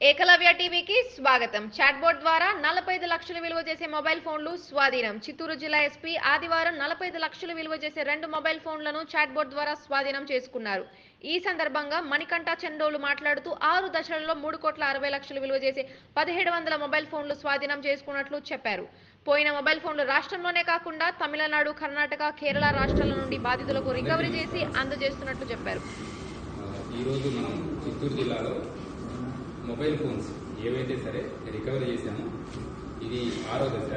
ఏకలవ్య టీవీకి స్వాగతం. చాట్బోర్డ్ ద్వారా నలభై ఐదు లక్షలు విలువ చేసే మొబైల్ ఫోన్లు స్వాధీనం. చిత్తూరు జిల్లా ఎస్పీ ఆదివారం నలభై ఐదు లక్షలు విలువ చేసే రెండు మొబైల్ ఫోన్లను చాట్బోర్డ్ ద్వారా స్వాధీనం చేసుకున్నారు. ఈ సందర్భంగా మణికంఠ చండోలు మాట్లాడుతూ ఆరు దశలలో మూడు కోట్ల అరవై లక్షలు విలువ చేసే పదిహేడు వందల మొబైల్ ఫోన్లు స్వాధీనం చేసుకున్నట్లు చెప్పారు. పోయిన మొబైల్ ఫోన్లు రాష్ట్రంలోనే కాకుండా తమిళనాడు కర్ణాటక కేరళ రాష్ట్రాల నుండి బాధితులకు రికవరీ చేసి అందజేస్తున్నట్లు చెప్పారు. ఈరోజు మనం చిత్తూరు జిల్లాలో మొబైల్ ఫోన్స్ ఏవైతే సరే రికవరీ చేశామో ఇది ఆరో దశ.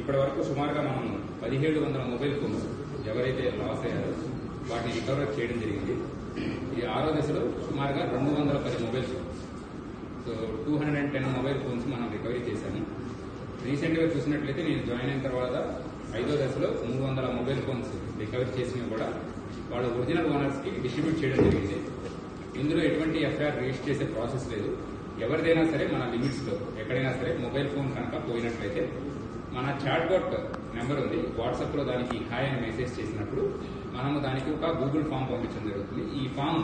ఇప్పటి వరకు సుమారుగా మనం పదిహేడు వందల మొబైల్ ఫోన్స్ ఎవరైతే లాస్ అయ్యారో వాటిని రికవర్ చేయడం జరిగింది. ఇది ఆరో దశలో సుమారుగా రెండు వందల పది mobile phones. So two hundred and ten mobile phones మనం రికవరీ చేశాము. రీసెంట్గా చూసినట్లయితే నేను జాయిన్ అయిన తర్వాత ఐదో దశలో మూడు వందల మొబైల్ ఫోన్స్ రికవరీ చేసినవి కూడా వాళ్ళ ఒరిజినల్ ఓనర్స్కి డిస్ట్రిబ్యూట్ చేయడం జరిగింది. ఇందులో ఎటువంటి ఎఫ్ఐఆర్ రిజిస్టర్ చేసే ప్రాసెస్ లేదు. ఎవరిదైనా సరే మన లిమిట్స్లో ఎక్కడైనా సరే మొబైల్ ఫోన్ కనుక పోయినట్లయితే మన చాట్బాట్ నెంబర్ ఉంది. వాట్సాప్లో దానికి హాయ్ అని మెసేజ్ చేసినప్పుడు మనము దానికి ఒక గూగుల్ ఫామ్ పంపించడం జరుగుతుంది. ఈ ఫామ్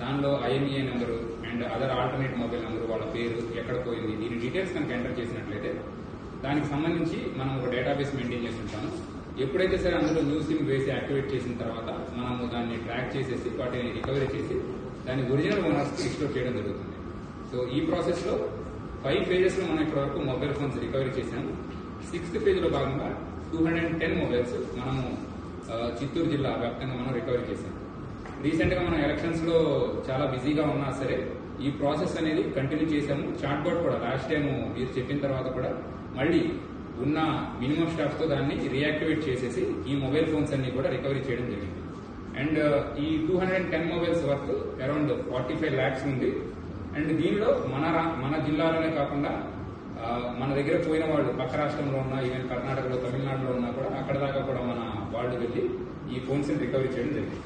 దానిలో IMEI number and other alternate mobile number వాళ్ళ పేరు ఎక్కడ పోయింది దీని డీటెయిల్స్ కనుక ఎంటర్ చేసినట్లయితే దానికి సంబంధించి మనం ఒక డేటాబేస్ మెయింటైన్ చేసి ఉంటాము ఎప్పుడైతే సరే అందులో న్యూ సిమ్ వేసి యాక్టివేట్ చేసిన తర్వాత మనము దాన్ని ట్రాక్ చేసేసి వాటిని రికవరీ చేసి దాని ఒరిజినల్ ఓనర్స్కి రిస్టోర్ చేయడం జరుగుతుంది. సో ఈ ప్రాసెస్లో ఫైవ్ ఫేజెస్లో మనం ఇప్పటివరకు మొబైల్ ఫోన్స్ రికవరీ చేశాము. సిక్స్త్ ఫేజ్లో భాగంగా two hundred and ten mobiles మనము చిత్తూరు జిల్లా వ్యాప్తంగా మనం రికవరీ చేశాము రీసెంట్గా మనం ఎలక్షన్స్లో చాలా బిజీగా ఉన్నా సరే ఈ ప్రాసెస్ అనేది కంటిన్యూ చేశాము. చాట్ బోర్డ్ కూడా లాస్ట్ టైం మీరు చెప్పిన తర్వాత కూడా మళ్ళీ ఉన్న మినిమం స్టాఫ్తో దాన్ని రియాక్టివేట్ చేసేసి ఈ మొబైల్ ఫోన్స్ అన్ని కూడా రికవరీ చేయడం జరిగింది. అండ్ ఈ two hundred and ten mobiles worth around forty five lakhs ఉంది. అండ్ దీనిలో మన రా- మన జిల్లాలోనే కాకుండా మన దగ్గర పోయిన వాళ్ళు పక్క రాష్ట్రంలో ఉన్న ఈవెన్ కర్ణాటకలో తమిళనాడులో ఉన్నా కూడా అక్కడ దాకా కూడా మన వాళ్ళు వెళ్ళి ఈ ఫోన్స్ రికవరీ చేయడం జరిగింది.